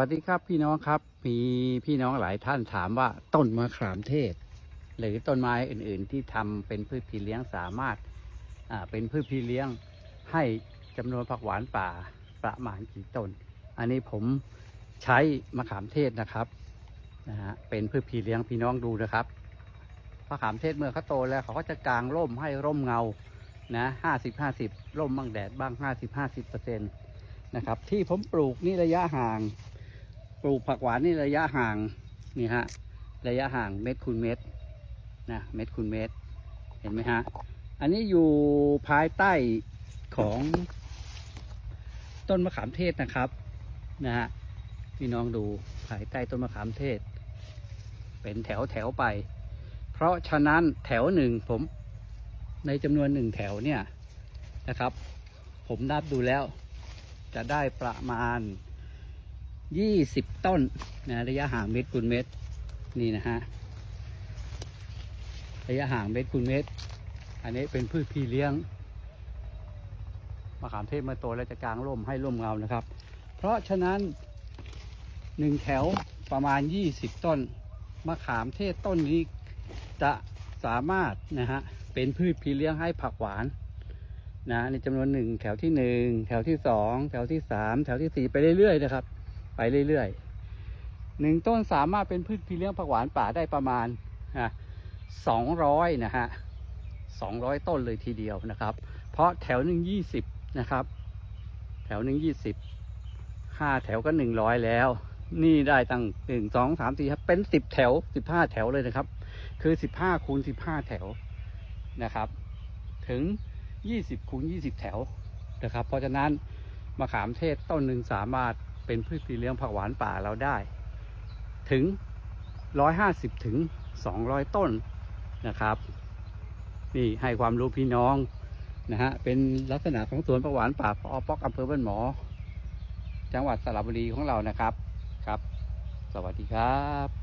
สวัสดีครับพี่น้องครับมีพี่น้องหลายท่านถามว่าต้นมะขามเทศ หรือต้นไม้อื่น ๆ ที่ทำเป็นพืชพี่เลี้ยงสามารถเป็นพืชพี่เลี้ยงให้จำนวนผักหวานป่าประมาณกี่ต้น อันนี้ผมใช้มะขามเทศนะครับนะฮะเป็นพืชพี่เลี้ยงพี่น้องดูนะครับมะขามเทศเมื่อเขาโตแล้วเขาก็จะกางร่มให้ร่มเงานะห้าสิบห้าสิบร่มบ้างแดดบ้างห้าสิบห้าสิบเปอร์เซ็นต์นะครับที่ผมปลูกนี่ระยะห่าง ปลูกผักหวานนี่ระยะห่างนี่ฮะระยะห่างเม็ดคูณเม็ดนะเม็ดคูณเม็ดเห็นไหมฮะอันนี้อยู่ภายใต้ของต้นมะขามเทศนะครับนะฮะพี่น้องดูภายใต้ต้นมะขามเทศ เป็นแถวแถวไป เพราะฉะนั้นแถวหนึ่งผมในจำนวนหนึ่งแถวเนี่ยนะครับ ผมนับดูแล้วจะได้ประมาณ ยี่สิบต้นนะระยะห่างเมตรคูณเมตรนี่นะฮะระยะห่างเมตรคูณเมตร อันนี้เป็นพืชพี่เลี้ยงมะขามเทศเมื่อโตแล้วจะกลางร่มให้ร่มเงานะครับ เพราะฉะนั้นหนึ่งแถวประมาณยี่สิบต้นมะขามเทศต้นนี้จะสามารถนะฮะเป็นพืชพี่เลี้ยงให้ผักหวานนะในจำนวนหนึ่งแถวที่หนึ่งแถวที่สองแถวที่สามแถวที่สี่ไปเรื่อยๆนะครับ ไปเรื่อยๆหนึ่งต้นสามารถเป็นพืชพี่เลี้ยงผักหวานป่าได้ประมาณสองร้อยนะฮะสองร้อยต้นเลยทีเดียวนะครับ เพราะแถวหนึ่งยี่สิบนะครับ แถวหนึ่งยี่สิบห้าแถวก็หนึ่งร้อยแล้ว นี่ได้ตั้งหนึ่งสองสามสี่ครับเป็นสิบแถวสิบห้าแถวเลยนะครับ คือสิบห้าคูณสิบห้าแถวนะครับ ถึงยี่สิบคูณยี่สิบแถวนะครับ เพราะฉะนั้นมะขามเทศต้นหนึ่งสามารถ เป็นพืชสีเลี้ยงผักหวานป่าเราได้ ถึง 150 ถึง 200 ต้นนะครับ นี่ให้ความรู้พี่น้องนะฮะเป็นลักษณะของสวนผักหวานป่าพอปอกอำเภอบ้านหมอ จังหวัดสระบุรีของเรานะครับครับ สวัสดีครับ